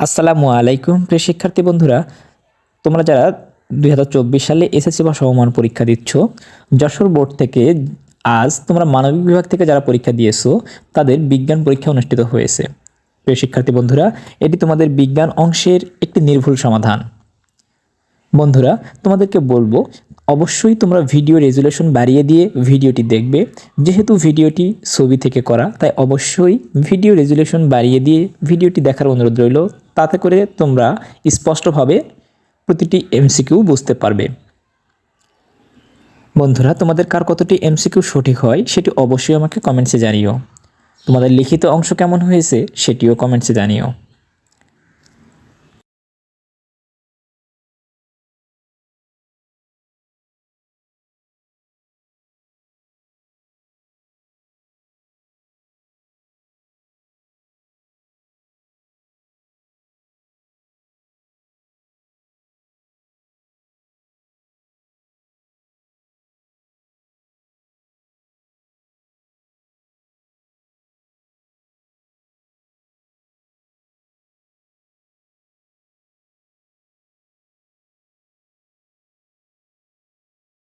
আসসালামু আলাইকুম, প্রিয় শিক্ষার্থী বন্ধুরা। তোমরা যারা দুই হাজার চব্বিশ সালে এসএসসি বা সমমান পরীক্ষা দিচ্ছ, যশোর বোর্ড থেকে আজ তোমরা মানবিক বিভাগ থেকে যারা পরীক্ষা দিয়েছ, তাদের বিজ্ঞান পরীক্ষা অনুষ্ঠিত হয়েছে। প্রিয় শিক্ষার্থী বন্ধুরা, এটি তোমাদের বিজ্ঞান অংশের একটি নির্ভুল সমাধান। বন্ধুরা, তোমাদেরকে বলব, অবশ্যই তোমরা ভিডিও রেজুলেশন বাড়িয়ে দিয়ে ভিডিওটি দেখবে। যেহেতু ভিডিওটি ছবি থেকে করা, তাই অবশ্যই ভিডিও রেজুলেশন বাড়িয়ে দিয়ে ভিডিওটি দেখার অনুরোধ রইল। তাতে করে তোমরা স্পষ্টভাবে প্রতিটি এমসিকিউ বুঝতে পারবে। বন্ধুরা, তোমাদের কার কতটি এমসিকিউ সঠিক হয় সেটি অবশ্যই আমাকে কমেন্টসে জানিও। তোমাদের লিখিত অংশ কেমন হয়েছে সেটিও কমেন্টসে জানিও।